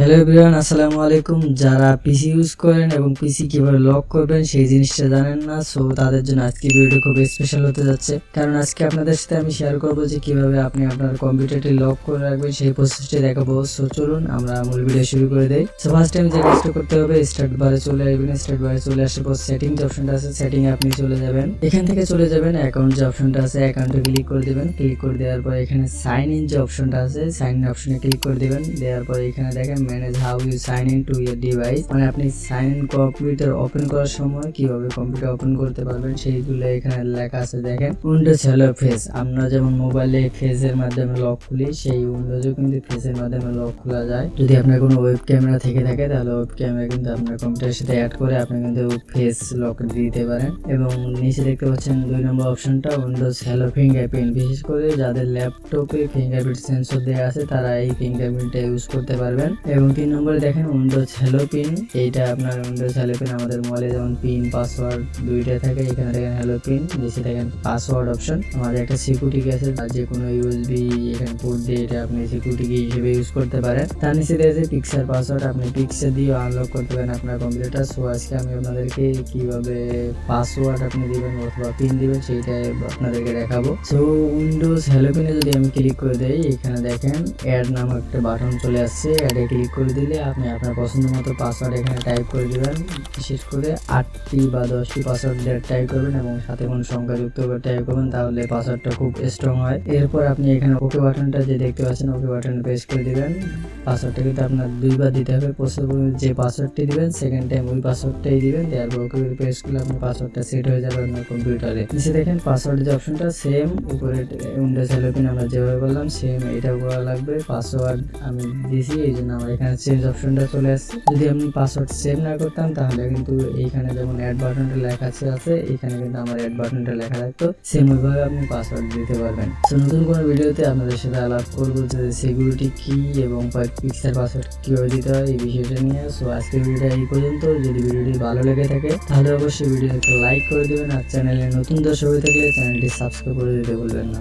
Hello everyone আসসালামু আলাইকুম যারা পিসি ইউজ করেন এবং পিসি কীভাবে লক করবেন, সেই জিনিসটা জানেন না সো তাদের জন্য আজকে ভিডিওটা খুব স্পেশাল হতে যাচ্ছে। কারণ আজকে আপনাদের সাথে আমি শেয়ার করব যে কীভাবে আপনি আপনার কম্পিউটারটি লক করে রাখবেন, সেই প্রসেসটি দেখাবো। সো চলুন, আমরা মূল ভিডিও শুরু করে দেই। সো ফার্স্ট টাইম যে কাজটা করতে হবে স্টার্ট বারে চলে আসবেন। স্টার্ট বারে চলে আসার পর সেটিং যে অপশনটা আছে সেটিং আপনি চলে যাবেন। এখান থেকে চলে যাবেন অ্যাকাউন্ট যে অপশনটা আছে অ্যাকাউন্টে ক্লিক করে দিবেন। ক্লিক করে দেওয়ার পর এখানে সাইন ইন যে অপশনটা আছে সাইন ইন অপশনে ক্লিক করে দিবেন। দেওয়ার পর এখানে দেখেন manage how you sign in to your device মানে আপনি সাইন ইন কম্পিউটার ওপেন করার সময় কীভাবে কম্পিউটার ওপেন করতে পারবেন সেইগুলো এখানে লেখা আছে দেখেন। উইন্ডোজ হ্যালো ফেস আমরা যেমন মোবাইলে ফেসের মাধ্যমে লক খুলি, সেই উইন্ডোজও কিন্তু ফেসের মাধ্যমে লক খোলা যায়। যদি আপনার কোনো ওয়েব ক্যামেরা থেকে থাকে, তাহলে ওয়েব ক্যামেরা কিন্তু আপনার কম্পিউটারের সাথে অ্যাড করে আপনি কিন্তু ফেস লক দিতে পারেন। এবং নিচে দেখতে পাচ্ছেন দুই নম্বর অপশনটা উইন্ডোজ হ্যালো ফিঙ্গারপ্রিন্ট বিশেষ করে যাদের ল্যাপটপে ফিঙ্গারপ্রিন্ট সেন্সর দেওয়া আছে, তারা এই ফিঙ্গারপ্রিন্টটা ইউজ করতে পারবেন। এবং তিন নম্বরে দেখেন উইন্ডোজ হ্যালো পিন এইটা আপনার উইন্ডোজ হ্যালো পিন আমাদের মোবাইলে যেমন পিন পাসওয়ার্ড দুইটা থাকে, এখানে দেখেন হ্যালো পিন নিচে দেখেন পাসওয়ার্ড অপশন আমাদের একটা সিকিউরিটি আছে যে কোনো ইউএসবি এখানে পোর্ট দিয়ে এটা আপনি সিকিউরিটি কি হিসেবে ইউজ করতে পারেন। তার নিচে রয়েছে পিক্সার পাসওয়ার্ড আপনি পিক্সার দিয়ে আনলক করতে পারেন আপনার কম্পিউটার সো আজকে আমি আপনাদেরকে কীভাবে পাসওয়ার্ড আপনি দিবেন অথবা পিন দিবেন সেইটাই আপনাদেরকে দেখাবো। সো উইন্ডোজ হ্যালো পিনে যদি আমি ক্লিক করে দেই, এখানে দেখেন অ্যাড নামক একটা বাটন চলে আসছে অ্যাডে ক্লিক করে দিলে আপনি আপনার পছন্দ মতো পাসওয়ার্ড এখানে টাইপ করে দেবেন। বিশেষ করে আটটি বা দশটি পাসওয়ার্ড টাইপ করবেন এবং সাথে কোনো সংখ্যা যুক্ত করে টাইপ করবেন, তাহলে পাসওয়ার্ডটা খুব স্ট্রং হয়। এরপর আপনি এখানে ওকে বাটনটা যে দেখতে পাচ্ছেন ওকে বাটনে প্রেস করে দেবেন। পাসওয়ার্ডটা কিন্তু আপনার দুইবার দিতে হবে। যে পাসওয়ার্ডটি দিবেন সেকেন্ড টাইম ওই পাসওয়ার্ডটাই দিবেন। দেওয়ার পর ওকে প্রেস করলে আপনার পাসওয়ার্ডটা সেট হয়ে যাবে আপনার কম্পিউটারে নিচে দেখেন পাসওয়ার্ড যে অপশনটা সেম উপরে উইন্ডোজ হেলোপিন আমরা যেভাবে বললাম সেম এটা করা লাগবে। পাসওয়ার্ড আমি দিয়েছি, এই জন্য আমার এখানে চেঞ্জ অপশনটা চলে আসছে। যদি আমি পাসওয়ার্ড সেভ না করতাম, তাহলে কিন্তু এইখানে যেমন অ্যাড বাটনটা লেখা আছে এখানে কিন্তু আমার অ্যাড বাটনটা লেখা থাকতো। সেম ওইভাবে আপনি পাসওয়ার্ড দিতে পারবেন। তো নতুন কোনো ভিডিওতে আপনাদের সাথে আলাপ করব যে সিকিউরিটি কি এবং পিক্সার পাসওয়ার্ড কীভাবে দিতে হয়, এই বিষয়টা নিয়ে। সো আজকের ভিডিওটা এই পর্যন্ত। যদি ভিডিওটি ভালো লেগে থাকে, তাহলে অবশ্যই ভিডিওতে লাইক করে দেবেন। আর চ্যানেলে নতুন দর্শক হয়ে থাকলে চ্যানেলটি সাবস্ক্রাইব করে দিতে ভুলবেন না।